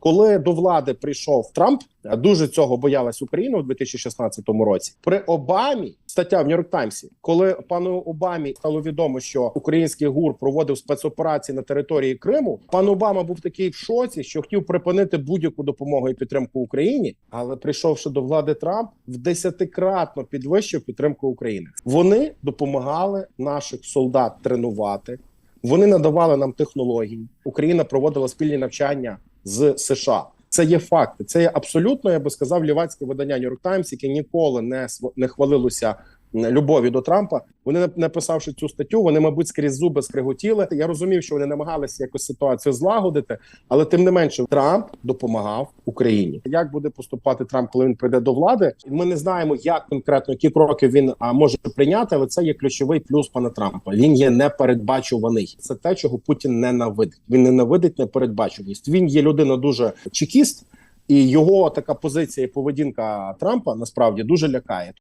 Коли до влади прийшов Трамп, дуже цього боялась Україна у 2016 році. При Обамі стаття в Нью-Йорк Таймсі, коли пану Обамі стало відомо, що український гур проводив спецоперації на території Криму. Пан Обама був такий в шоці, що хотів припинити будь-яку допомогу і підтримку Україні. Але прийшовши до влади Трамп, в десятикратно підвищив підтримку України. Вони допомагали наших солдат тренувати. Вони надавали нам технології. Україна проводила спільні навчання з США. Це є факти. Це є абсолютно, я би сказав, лівацьке видання New York Times, яке ніколи не не хвалилося любові до Трампа. Вони нап- написавши цю статтю, вони, мабуть, скрізь зуби скриготіли. Я розумів, що вони намагалися якось ситуацію злагодити, але тим не менше Трамп допомагав Україні. Як буде поступати Трамп, коли він прийде до влади? Ми не знаємо, як конкретно які кроки він а, може прийняти, але це є ключовий плюс пана Трампа. Він є непередбачуваний. Це те, чого Путін ненавидить. Він ненавидить непередбачуваність. Він є людина дуже чекіст, і його така позиція і поведінка Трампа насправді дуже лякає.